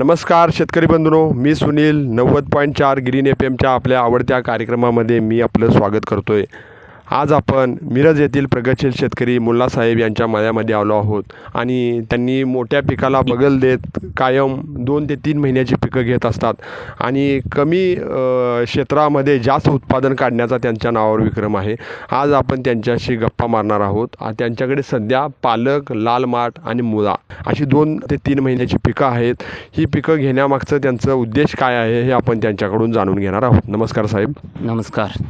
नमस्कार शेतकरी बंधूंनो. मी सुनील नव्वद पॉईंट चार ग्रीन एफ एमच्या आपल्या आवडत्या कार्यक्रमामध्ये मी आपलं स्वागत करतो आहे आज आपण मिरज येथील प्रगतशील शेतकरी मुल्लासाहेब यांच्या मळ्यामध्ये आलो आहोत. आणि त्यांनी मोठ्या पिकाला बगल देत कायम दोन ते तीन महिन्याची पिकं घेत असतात. आणि कमी क्षेत्रामध्ये जास्त उत्पादन काढण्याचा त्यांच्या नावावर विक्रम आहे. आज आपण त्यांच्याशी गप्पा मारणार आहोत. त्यांच्याकडे सध्या पालक लाल माठ आणि मुळा अशी दोन ते तीन महिन्याची पिकं आहेत. ही पिकं घेण्यामागचं त्यांचं उद्देश काय आहे हे आपण त्यांच्याकडून जाणून घेणार आहोत. नमस्कार साहेब. नमस्कार.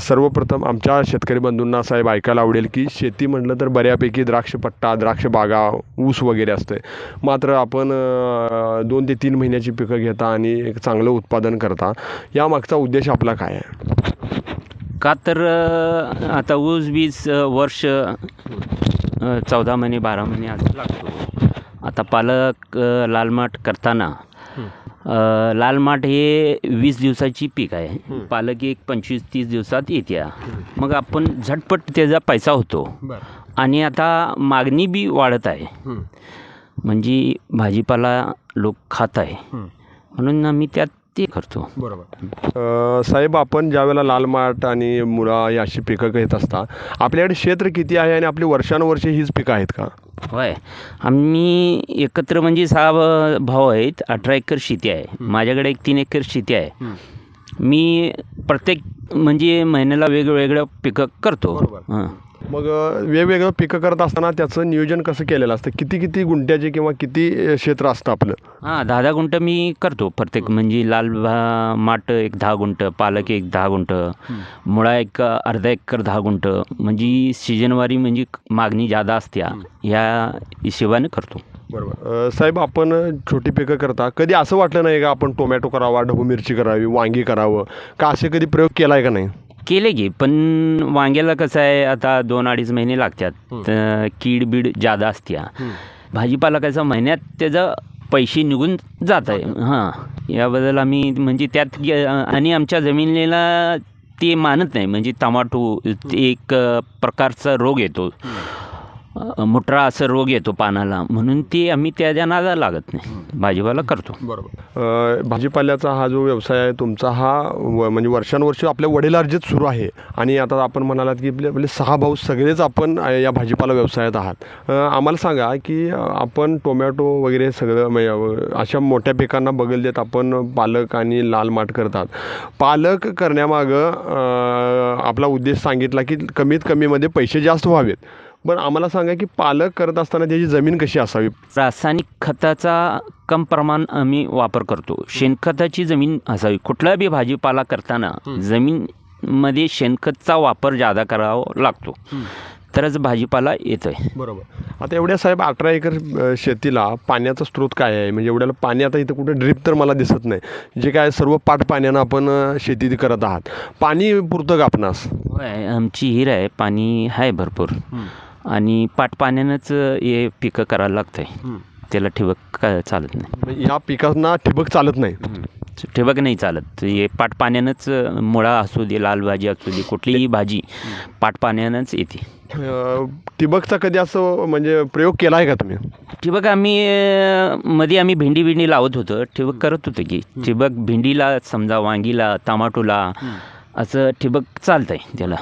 सर्वप्रथम आमच्या शेतकरी बंधूंना साहेब ऐकायला आवडेल की शेती म्हटलं तर बऱ्यापैकी द्राक्षपट्टा द्राक्ष बागा ऊस वगैरे असते. मात्र आपण दोन ते तीन महिन्याची पिकं घेता आणि एक चांगलं उत्पादन करता. यामागचा उद्देश आपला काय आहे? का तर आता ऊस वीस वर्ष चौदा महिने बारा महिने असं लागतो. आता पालक लालमाट करताना लाल माठ हे वीस दिवसाची पीक आहे. पालक एक पंचवीस तीस दिवसात येते. मग आपण झटपट त्याचा पैसा होतो. आणि आता मागणी बी वाढत आहे. म्हणजे भाजीपाला लोक खात आहे. म्हणून आम्ही त्यात ते करतो. अ, साहेब आपण ज्यावेळेला लाल माठ आणि मुळा ही अशी पिकं घेत असता आपल्याकडे क्षेत्र किती आहे आणि आपली वर्षानुवर्षे हीच पिकं आहेत का? होय. आम्ही एकत्र म्हणजे सहा भाऊ आहेत अठरा एकर शेती आहे. माझ्याकडे एक तीन एकर शेती आहे. मी प्रत्येक म्हणजे महिन्याला वेगवेगळं पिकं करतो. हां. मग वेगवेगळं पिकं करत असताना त्याचं नियोजन कसं केलेलं असतं? किती किती गुंठ्याचे किंवा किती क्षेत्र असतं आपलं? हां दहा दहा गुंठ मी करतो प्रत्येक. म्हणजे लाल भा- माठ एक दहा गुंठ पालक एक दहा गुंठ मुळा एक अर्धा एकर दहा गुंठ. म्हणजे सीजनवारी म्हणजे मागणी जादा असत्या ह्या हिशोबाने करतो. बरोबर. साहेब आपण छोटी पिकं करता. कधी असं वाटलं नाही का आपण टोमॅटो करावा ढबू मिरची करावी वांगी करावं? का असे कधी प्रयोग केला आहे का नाही? केले की पण वांग्याला कसं आहे आता दोन अडीच महिने लागतात. तर कीड बीड जादा असत्या भाजीपाला कसं महिन्यात त्याचं पैसे निघून जात आहे. हां. याबद्दल आम्ही म्हणजे त्यात आणि आमच्या जमिनीला ते मानत नाही. म्हणजे टमाटो एक प्रकारचा रोग येतो. मुठरा असं रोग येतो पानाला म्हणून ते आम्ही त्याच्या नादा लागत नाही. भाजीपाला करतो. बरोबर. भाजीपाल्याचा हा जो व्यवसाय आहे तुमचा हा व म्हणजे वर्षानुवर्ष आपल्या वडिलार्जित सुरू आहे. आणि आता आपण म्हणालात की आपले सहा भाऊ सगळेच आपण या भाजीपाला व्यवसायात आहात. आम्हाला सांगा की आपण टोमॅटो वगैरे सगळं म्हणजे अशा मोठ्या पिकांना बगल देत आपण पालक आणि लाल माठ करतात. पालक करण्यामागं आपला उद्देश सांगितला की कमीत कमीमध्ये पैसे जास्त व्हावेत. पण आम्हाला सांगा की पालक करत असताना त्याची जमीन कशी असावी? रासायनिक खताचा कम प्रमाण आम्ही वापर करतो. शेणखताची जमीन असावी. कुठला बी भाजीपाला करताना जमीनमध्ये शेणखतचा वापर जादा करावा लागतो. तरच भाजीपाला येतो आहे बरोबर. आता एवढ्या साहेब अठरा एकर शेतीला पाण्याचा स्रोत काय आहे? म्हणजे एवढ्याला पाणी आता इथं कुठे ड्रीप तर मला दिसत नाही. जे काय सर्व पाट पाण्यानं आपण शेती करत आहात. पाणी पुरतं का आपणास? आमची हिर आहे. पाणी आहे भरपूर. आणि पाट पाण्यानंच हे पिकं करायला लागतं आहे त्याला ठिबक काय चालत नाही. या पिकांना ठिबक चालत नाही. ठिबक नाही चालत. हे पाट पाण्यानंच मुळा असू दे लाल भाजी असू दे कुठलीही भाजी पाट पाण्यानंच येते. अ, ठिबकचा कधी असं म्हणजे प्रयोग केला आहे का तुम्ही? ठिबक आम्ही अं, मध्ये आम्ही भेंडी बिंडी लावत होतो. ठिबक करत होतो की ठिबक भेंडीला समजा वांगीला टमाटोला असं ठिबक चालतं आहे त्याला.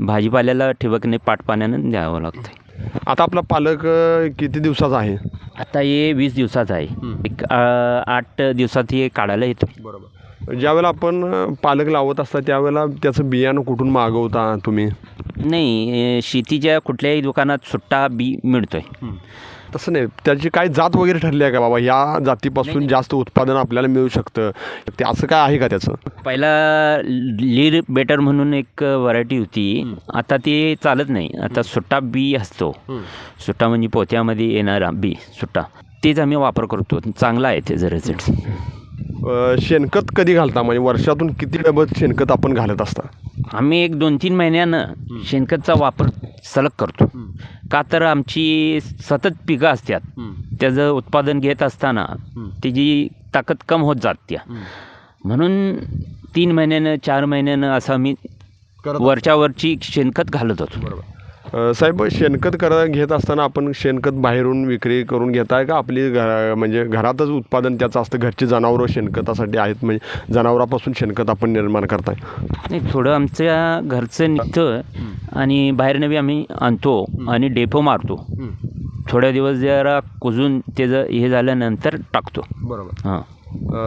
भाजीपाल्याला ठिबकने पाट पाण्यानं द्यावं लागतं आता आपला पालक अ, किती दिवसाचा आहे? आता हे वीस दिवसाचं आहे. एक अं, आठ दिवसात हे काढायला येतो बरोबर. ज्यावेळेला आपण पालक लावत असता त्यावेळेला त्याचं बियाणं कुठून मागवता तुम्ही? नाही शेतीच्या कुठल्याही दुकानात सुट्टा बी मिळतोय. तसं नाही. त्याची काय जात वगैरे ठरली आहे का बाबा? या जातीपासून जास्त उत्पादन आपल्याला मिळू शकतं. ते असं काय आहे का त्याचं? पहिला लीर बेटर म्हणून एक व्हरायटी होती. आता ते चालत नाही. आता सुट्टा बी असतो. सुट्टा म्हणजे पोत्यामध्ये येणारा बी सुट्टा. तेच आम्ही वापर करतो. चांगला आहे त्याचं रिझल्ट अ, शेणखत कधी घालता? म्हणजे वर्षातून किती डबल शेणखत आपण घालत असता? आम्ही एक दोन तीन महिन्यानं शेणखतचा वापर सलग करतो. का तर आमची सतत पिकं असतात. त्याचं उत्पादन घेत असताना त्याची ताकद कम होत जाते. म्हणून तीन महिन्यानं चार महिन्यानं असं आम्ही वरच्यावरची शेणखत घालत होतो. अ, साहेब शेणखत कर घेत असताना आपण शेणखत बाहेरून विक्री करून घेताय का? आपली घरा म्हणजे घरातच उत्पादन त्याचं असतं घरची जनावरं शेणखतासाठी आहेत म्हणजे जनावरापासून शेणखत आपण निर्माण करताय. नाही थोडं आमच्या घरचं निघतं आणि बाहेरनं बी आम्ही आणतो आणि डेपो मारतो. थोड्या दिवस जरा कुजून त्याचं हे झाल्यानंतर टाकतो. बरोबर. हां.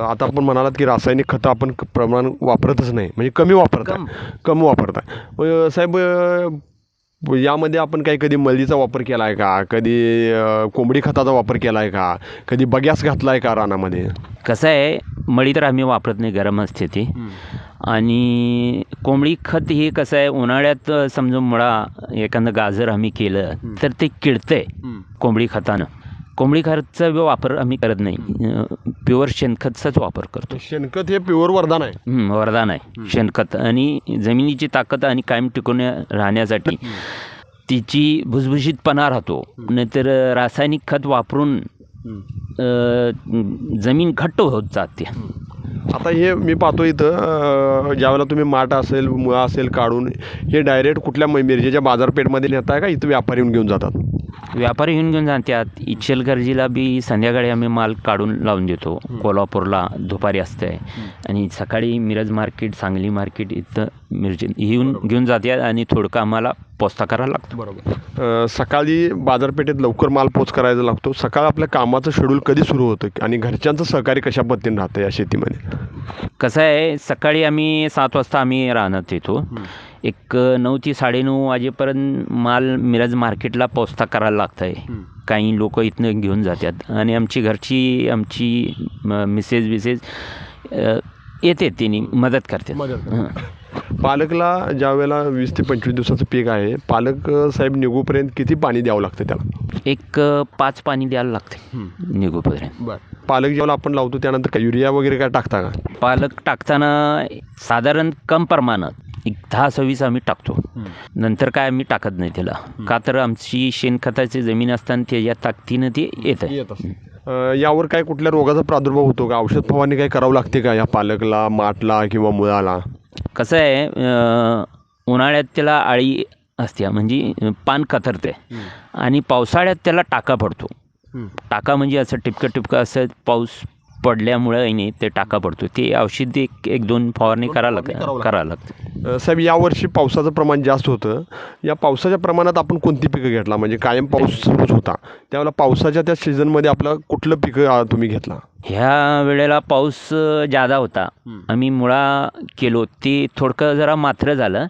आता आपण म्हणालात की रासायनिक खतं आपण प्रमाण वापरतच नाही म्हणजे कमी वापरताय. कमी. वापरताय. मग साहेब यामध्ये आपण काही कधी मळीचा वापर केला आहे का? कधी कोंबडी खताचा वापर केला आहे का? कधी बग्यास घातला आहे का रानामध्ये? कसं आहे मळी तर आम्ही वापरत नाही गरम असते ती. आणि कोंबडी खत हे कसं आहे उन्हाळ्यात समजा मुळा एखादं गाजर आम्ही केलं तर ते किडतंय कोंबडी खतानं. कोंबडी खतचा वापर आम्ही करत नाही. प्युअर शेणखतचाच वापर करतो. शेणखत हे प्युअर वरदान आहे. वरदान आहे. शेणखत आणि जमिनीची ताकद आणि कायम टिकून राहण्यासाठी तिची भुसभुशीतपणा राहतो. नाहीतर रासायनिक खत वापरून जमीन घट्ट होत जाते. आता हे मी पाहतो इथं ज्यावेळेला तुम्ही माठ असेल मुळा असेल काढून हे डायरेक्ट कुठल्या मिरजेच्या बाजारपेठमध्ये नेताय का? इथं व्यापारी येऊन घेऊन जातात. व्यापारी येऊन घेऊन जातात इचलगर्जीला बी संध्याकाळी आम्ही माल काढून लावून देतो. कोल्हापूरला दुपारी असतंय आणि सकाळी मिरज मार्केट सांगली मार्केट इथं मिरजे येऊन घेऊन जातात आणि थोडकं आम्हाला पोचता करायला लागतो. बरोबर. सकाळी बाजारपेठेत लवकर माल पोच करायचा लागतो. सकाळ आपल्या कामाचं शेड्यूल कधी सुरू होतं आणि घरच्यांचं सहकार्य कशा पद्धतीने राहतं या शेतीमध्ये? कसं आहे सकाळी आम्ही सात वाजता आम्ही रानात येतो. एक नऊ ते साडेनऊ वाजेपर्यंत माल मिरज मार्केटला पोचता करायला लागतं आहे काही लोक इथनं घेऊन जातात. आणि आमची घरची आमची म- मिसेस बिसेस अ, येते तिने मदत करते हं. पालकला ज्या वेळेला वीस ते पंचवीस दिवसाचं पीक आहे पालक साहेब निघूपर्यंत किती पाणी द्यावं लागतं त्याला? एक पाच पाणी द्यायला लागते निघूपर्यंत. बरं. पालक जेव्हा आपण लावतो त्यानंतर काय युरिया वगैरे काय टाकता का? पालक टाकताना साधारण कम प्रमाणात एक दहा सव्वीस आम्ही टाकतो. नंतर काय आम्ही टाकत नाही त्याला. का तर आमची शेणखताची जमीन असताना त्याच्या ताकदीनं ते येतं अ, यावर काय कुठल्या रोगाचा प्रादुर्भाव होतो का? औषध फवारणी काही करावं लागते का या पालकला माठला किंवा मुळाला? कसं आहे उन्हाळ्यात त्याला आळी असते म्हणजे पान कतरते. आणि पावसाळ्यात त्याला टाका पडतो. टाका म्हणजे असं टिपकं टिपकं असं पाऊस पडल्यामुळे ते टाका पडतो ते औषध एक एक दोन फवारणी करावं लागतं. करावं लागतं साहेब यावर्षी पावसाचं प्रमाण जास्त होतं. या पावसाच्या प्रमाणात आपण कोणती पिकं घेतला? म्हणजे कायम पाऊस सुरूच होता. त्यावेळेला पावसाच्या त्या सीझनमध्ये आपलं कुठलं पिकं तुम्ही घेतला? ह्या वेळेला पाऊस जादा होता. आम्ही मुळा केलो. ते थोडकं जरा मात्र झालं.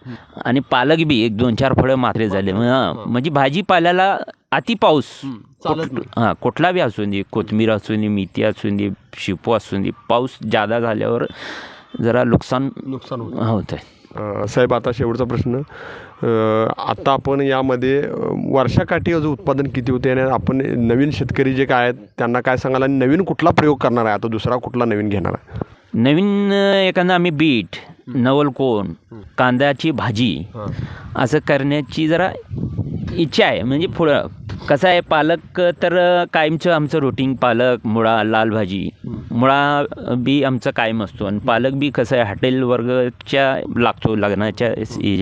आणि पालक बी एक दोन चार फळं मात्रे झाले. हं, म्हणजे भाजीपाल्याला अति पाऊस. हां कुठला बी असू दे कोथिंबीर असू दे मेथी असू दे शिपो असू दे पाऊस जादा झाल्यावर जरा नुकसान नुकसान होतं. आहे साहेब आता शेवटचा प्रश्न. अ, आता आपण यामध्ये वर्षाकाठी अजून उत्पादन किती होते आणि आपण नवीन शेतकरी जे काय आहेत त्यांना काय सांगाल आणि नवीन कुठला प्रयोग करणार आहे? आता दुसरा कुठला नवीन घेणार आहे? नवीन एखादा आम्ही बीट नवलकोन कांद्याची भाजी असं करण्याची जरा इच्छा आहे. म्हणजे पुढं कसं आहे पालक तर कायमचं आमचं रोटीन पालक मुळा लाल भाजी मुळा बी आमचं कायम असतो. आणि पालक बी कसं आहे हॉटेल वर्गच्या लागतो लग्नाच्या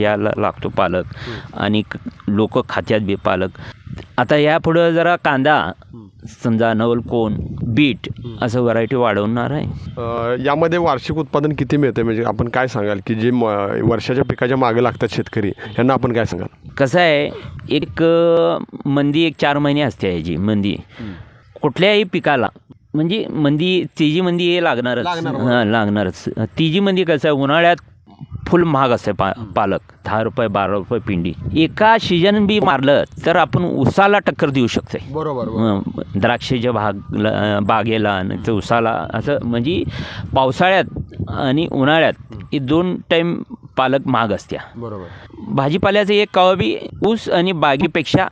याला लागतो पालक. आणि लोक खात्यात बी पालक. आता यापुढं जरा कांदा समजा नवलकोन बीट असं व्हरायटी वाढवणार आहे? यामध्ये वार्षिक उत्पादन किती मिळतं म्हणजे आपण काय सांगाल की जे वर्षाच्या पिकाच्या मागे लागतात शेतकरी यांना आपण काय सांगाल? कसं आहे एक अ, मंदी एक चार महिने असते याची मंदी. कुठल्याही पिकाला म्हणजे मंदी तिजी मंदी हे लागणारच. हां लागणारच. तिजी मंदी कसं आहे उन्हाळ्यात फुल महाग असते पा पालक. दहा रुपये बारा रुपये पिंडी. एका सीजन बी मारलं तर आपण उसाला टक्कर देऊ शकते. बरोबर द्राक्षेच्या भागला बागेला आणि ते उसाला असं म्हणजे पावसाळ्यात आणि उन्हाळ्यात हे दोन टाईम पालक महाग असत्या. बरोबर. भाजीपाल्याचं एक कवा बी ऊस आणि बागेपेक्षा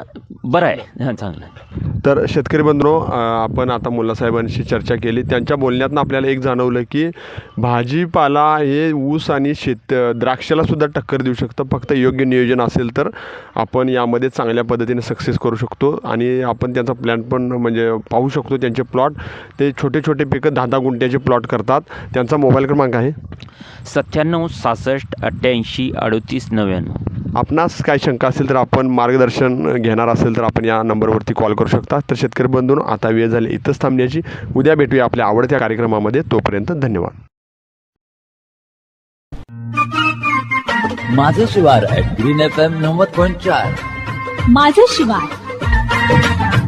बरं आहे हां चांगलं आहे. तर शेतकरी बंधूंनो आपण आता मुल्लासाहेबांशी चर्चा केली. त्यांच्या बोलण्यातनं आपल्याला एक जाणवलं की भाजीपाला हे ऊस आणि शेत द्राक्षाला सुद्धा टक्कर देऊ शकतं. फक्त योग्य नियोजन असेल तर आपण यामध्ये चांगल्या पद्धतीने सक्सेस करू शकतो. आणि आपण त्यांचा प्लॅन पण म्हणजे पाहू शकतो त्यांचे प्लॉट ते छोटे छोटे पिकं दहा दहा गुंठ्याचे प्लॉट करतात. त्यांचा मोबाईल क्रमांक आहे? सत्त्याण्णव सहासष्ट अठ्ठ्याऐंशी अडतीस नव्याण्णव. आपणास काय शंका असेल तर आपण मार्गदर्शन घेणार असेल तर आपण या नंबरवरती कॉल करू शकता. तर शेतकरी बंधून आता वेळ झाली. इथंच थांबण्याची. उद्या भेटूया आपल्या आवडत्या कार्यक्रमामध्ये. तोपर्यंत धन्यवाद. माझं शिवार ग्रीन एफ एम नव्वद पॉईंट चार. माझं शिवार.